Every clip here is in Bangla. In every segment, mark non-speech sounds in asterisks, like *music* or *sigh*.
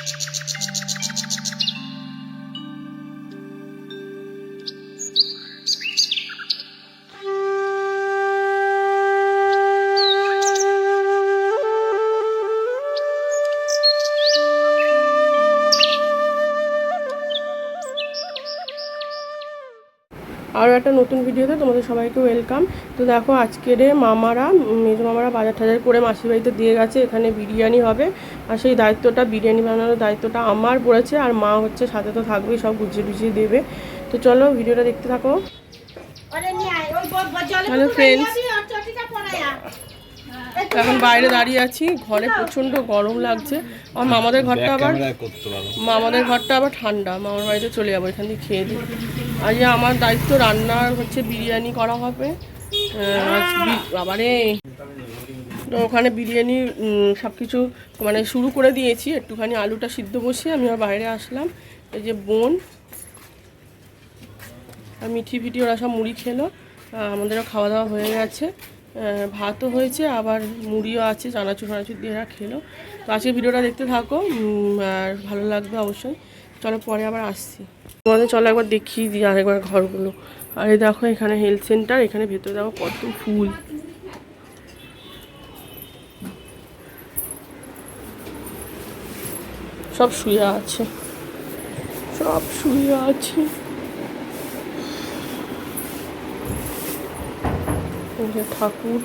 Thank you. আরও একটা নতুন ভিডিওতে তোমাদের সবাইকে ওয়েলকাম। তো দেখো আজকের মামারা মেজো মামারা বাজার টাজার করে মাসির বাড়িতে দিয়ে গেছে এখানে বিরিয়ানি হবে। আর সেই দায়িত্বটা বিরিয়ানি বানানোর দায়িত্বটা আমার পড়েছে আর মা হচ্ছে সাথে তো থাকবেই সব গুছিয়ে টুছিয়ে দেবে। তো চলো ভিডিওটা দেখতে থাকো। হ্যালো ফ্রেন্ডস এখন বাইরে দাঁড়িয়ে আছি ঘরে প্রচণ্ড গরম লাগছে। আর মামাদের ঘরটা আবার মামাদের ঘরটা আবার ঠান্ডা মামার বাড়িতে চলে যাব এখান থেকে খেয়ে দিই। আজ আমার দায়িত্ব রান্নার হচ্ছে বিরিয়ানি করা হবে। বাবারে। তো ওখানে বিরিয়ানি সব কিছু মানে শুরু করে দিয়েছি। একটুখানি আলুটা সিদ্ধ বসিয়ে আমি আর বাইরে আসলাম। এই যে বোন আর মিঠি ফিটি ওরা সব মুড়ি খেলো। আমাদেরও খাওয়া দাওয়া হয়ে গেছে। ভাতও হয়েছে, আবার মুড়িও আছে, চানাচুর ফানাচুর দিয়ে এরা খেলো। তো আজকে ভিডিওটা দেখতে থাকো। আর ভালো লাগবে অবশ্যই। চলো পরে আবার আসছি। তোমাদের চলো একবার দেখিয়ে দিই আরেকবার ঘরগুলো। আরে দেখো, এখানে হেলথ সেন্টার এখানে ভেতরে দেখো কত ফুল। সব শুয়ে আছে। সব শুয়ে আছে। ঠাকুর।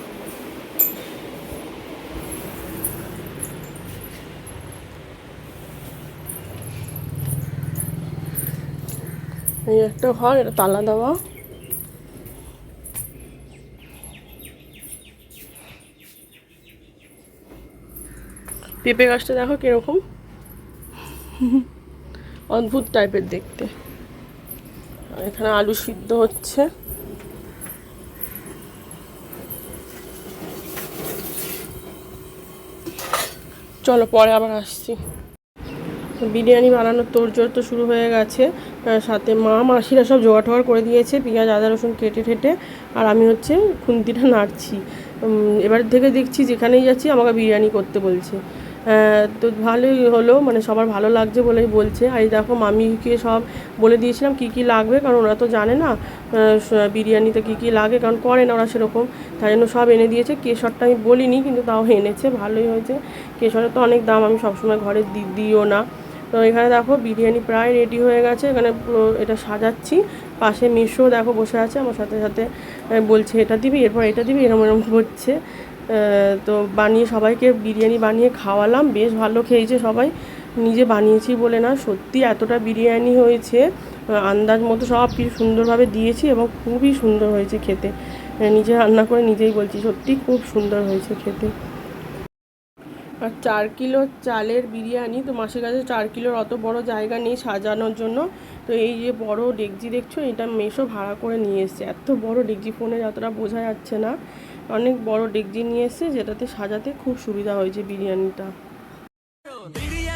এই একটা ঘর, এটা তালা দেওয়া। পেঁপে গাছটা দেখো কীরকম। অদ্ভুত টাইপের দেখতে। এখানে আলু সিদ্ধ হচ্ছে। চলো পরে আবার আসছি। বিরিয়ানি বানানোর তোড়জোড় তো শুরু হয়ে গেছে। সাথে মা, মাসিরা সব জোগাড় টোগাড় করে দিয়েছে, পেঁয়াজ, আদা, রসুন কেটে ঠেটে। আর আমি হচ্ছে খুন্তিটা *laughs* নাড়ছি। এবার থেকে দেখছি যেখানেই যাচ্ছি আমাকে বিরিয়ানি করতে বলছে। তো ভালোই হলো মানে সবার ভালো লাগছে বলেই বলছে। আর এই দেখো, মামিকে সব বলে দিয়েছিলাম কি কি লাগবে, কারণ ওরা তো জানে না বিরিয়ানিতে কি কি লাগে, কারণ করে না ওরা সেরকম। তাই জন্য সব এনে দিয়েছে। কেশরটা আমি বলিনি, কিন্তু তাও এনেছে, ভালোই হয়েছে। কেশরের তো অনেক দাম, আমি সবসময় ঘরে দিও না। তো এখানে দেখো বিরিয়ানি প্রায় রেডি হয়ে গেছে। এখানে এটা সাজাচ্ছি। পাশে মিশো দেখো বসে আছে। আমার সাথে সাথে বলছে, এটা দিবি? এরপর এটা দিবি? এরম এরম করছে। তো বানিয়ে সবাইকে বিরিয়ানি বানিয়ে খাওয়ালাম। বেশ ভালো খেয়েছে সবাই। নিজে বানিয়েছি বলে না, সত্যি এতটা বিরিয়ানি হয়েছে। আন্দাজ মতো সব কিছু সুন্দরভাবে দিয়েছি এবং খুবই সুন্দর হয়েছে খেতে। নিজে রান্না করে নিজেই বলছি, সত্যি খুব সুন্দর হয়েছে খেতে। চার কিলো চালের বিরিয়ানি, তো মাসের কাছে চার কিলোর অত বড় জায়গা নেই সাজানোর জন্য। তো এই যে বড় ডেকজি দেখছ, এটা মেশো ভাড়া করে নিয়ে এসছে। এত বড় ডেকজি ফোনে যতটা বোঝা যাচ্ছে না। অনেক বড় ডেকজি নিয়ে এসছে, যেটাতে সাজাতে খুব সুবিধা হয়েছে বিরিয়ানিটা।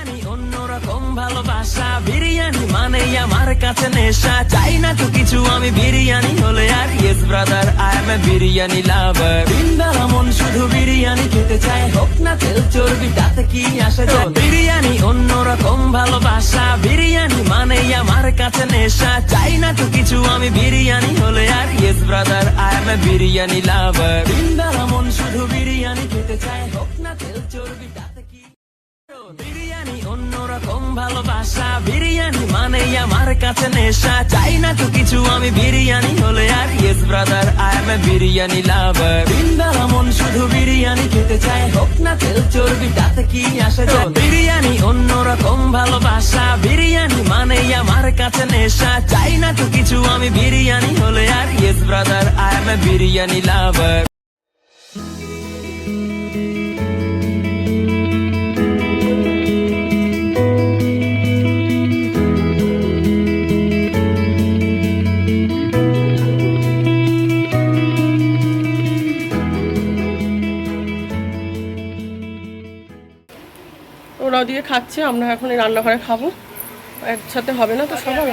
বিরিয়ানি অন্যরকম ভালোবাসা। বিরিয়ানি মানে আমার কাছে নেশা। চাই না তো কিছু, আমি বিরিয়ানি হলে আর yes brother I am a biryani lover বিন্দারা মন শুধু বিরিয়ানি খেতে চায়। হোক না তেল চর্বি, তাতে কি আসে যায়? বিরিয়ানি অন্যরকম ভালোবাসা। বিরিয়ানি মানে আমার কাছে নেশা। চাই না তো কিছু, আমি বিরিয়ানি হলে আর yes brother I am a biryani lover বিন্দারা মন শুধু বিরিয়ানি খেতে চায়। হোক না তেল চর্বি অন্যরকম ভালোবাসা। বিরিয়ানি মানে আমার কাছে নেশা। চাই না তো কিছু, আমি বিরিয়ানি হলে আর yes brother I am a biryani lover বিন্দারা মন শুধু বিরিয়ানি খেতে চায়। হোক না তেল চর্বি, তাতে কি আসে যায়? বিরিয়ানি অন্যরকম ভালোবাসা। বিরিয়ানি মানে আমার কাছে নেশা। চাই না তো কিছু, আমি বিরিয়ানি হলে আর yes brother I am a biryani lover ওরা ওদিকে খাচ্ছে আমরা এখন এই রান্নাঘরে খাব। একসাথে হবে না তো সবার?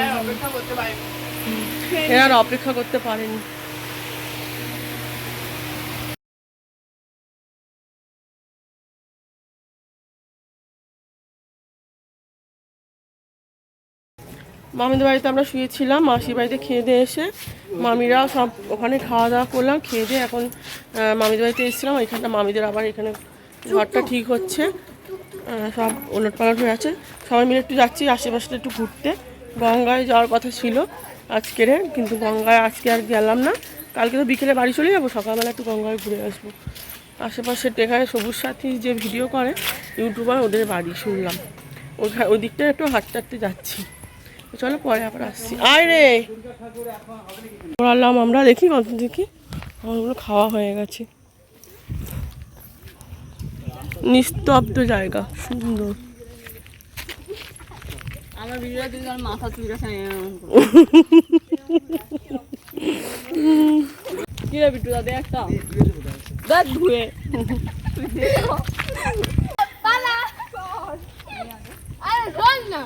এরা আর অপেক্ষা করতে পারেনি। মামিদের বাড়িতে আমরা শুয়েছিলাম মাসির বাড়িতে খেয়ে দিয়ে এসে মামিরা সব ওখানে খাওয়া দাওয়া করলাম খেয়ে দিয়ে এখন মামিদের বাড়িতে এসেছিলাম এখানটা মামিদের আবার এখানে ঘরটা ঠিক হচ্ছে। সব ওলট পালট হয়ে আছে। সবাই মিলে একটু যাচ্ছি, আশেপাশে একটু ঘুরতে। গঙ্গায় যাওয়ার কথা ছিল আজকের, কিন্তু গঙ্গায় আজকে আর গেলাম না। কালকে তো বিকেলে বাড়ি চলে যাব, সকালবেলা একটু গঙ্গায় ঘুরে আসব। আশেপাশে এখানে সবুজ সাথী যে ভিডিও করে, ইউটিউবার ওদের বাড়ি শুনলাম। ওখানে ওই দিকটা একটু হাঁটতে হাঁটতে যাচ্ছি চলো পরে আবার আসছি। আয় রে! পড়ালাম আমরা, দেখি কত দেখি আমারগুলো খাওয়া হয়ে গেছে। নিস্তব্ধ জায়গা সুন্দর। আমার ভিডিও মাথা চুলকাছে কি রে বিট্টু দাদা একটা দাঁত ধুয়ে। আরে শোন না।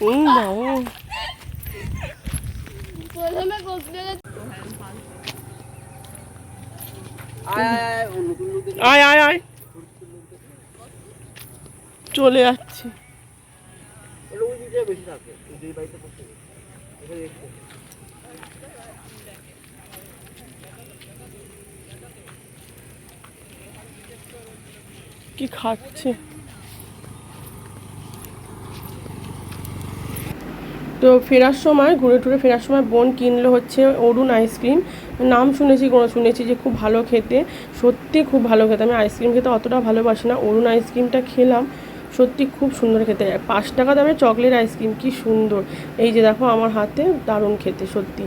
হুম বাবা। প্রথমে আয় আয় আয়। চলে যাচ্ছি। কি খাচ্ছে? তো ফেরার সময়, ঘুরে টুরে ফেরার সময় বোন কিনলো হচ্ছে অরুণ আইসক্রিম। নাম শুনেছি কোনো শুনেছি যে খুব ভালো খেতে। সত্যি খুব ভালো খেতে। আমি আইসক্রিম খেতে অতটা ভালোবাসি না। অরুণ আইসক্রিমটা খেলাম। সত্যি খুব সুন্দর খেতে। পাঁচ টাকা দামের চকলেট আইসক্রিম কি সুন্দর। এই যে দেখো আমার হাতে, দারুণ খেতে, সত্যি।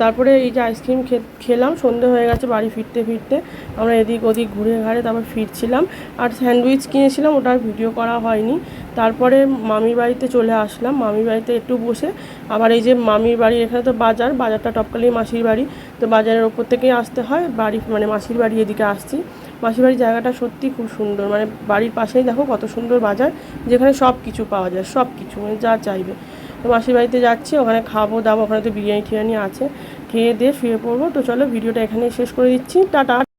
তারপরে এই যে আইসক্রিম খেলাম, সন্ধে হয়ে গেছে বাড়ি ফিরতে ফিরতে। আমরা এদিক ওদিক ঘুরে ঘাড়ে তারপর ফিরছিলাম। আর স্যান্ডউইচ কিনেছিলাম ওটার ভিডিও করা হয়নি। তারপরে মামির বাড়িতে চলে আসলাম। মামির বাড়িতে একটু বসে আবার এই যে মামির বাড়ি, এখানে তো বাজার, বাজারটা টপকালি মাসির বাড়ি। তো বাজারের ওপর থেকেই আসতে হয়। বাড়ি মানে মাসির বাড়ি এদিকে আসছি। মাসির বাড়ির জায়গাটা সত্যি খুব সুন্দর। মানে বাড়ির পাশেই দেখো কত সুন্দর বাজার, যেখানে সব কিছু পাওয়া যায়, সব কিছু মানে যা চাইবে। তো মাসির বাড়িতে যাচ্ছি, ওখানে খাব, দাবো, ওখানে তো বিরিয়ানি টিরিয়ানি আছে। খেয়ে দিয়ে শুয়ে পড়ব। তো চলো ভিডিওটা এখানে শেষ করে দিচ্ছি। টাটা!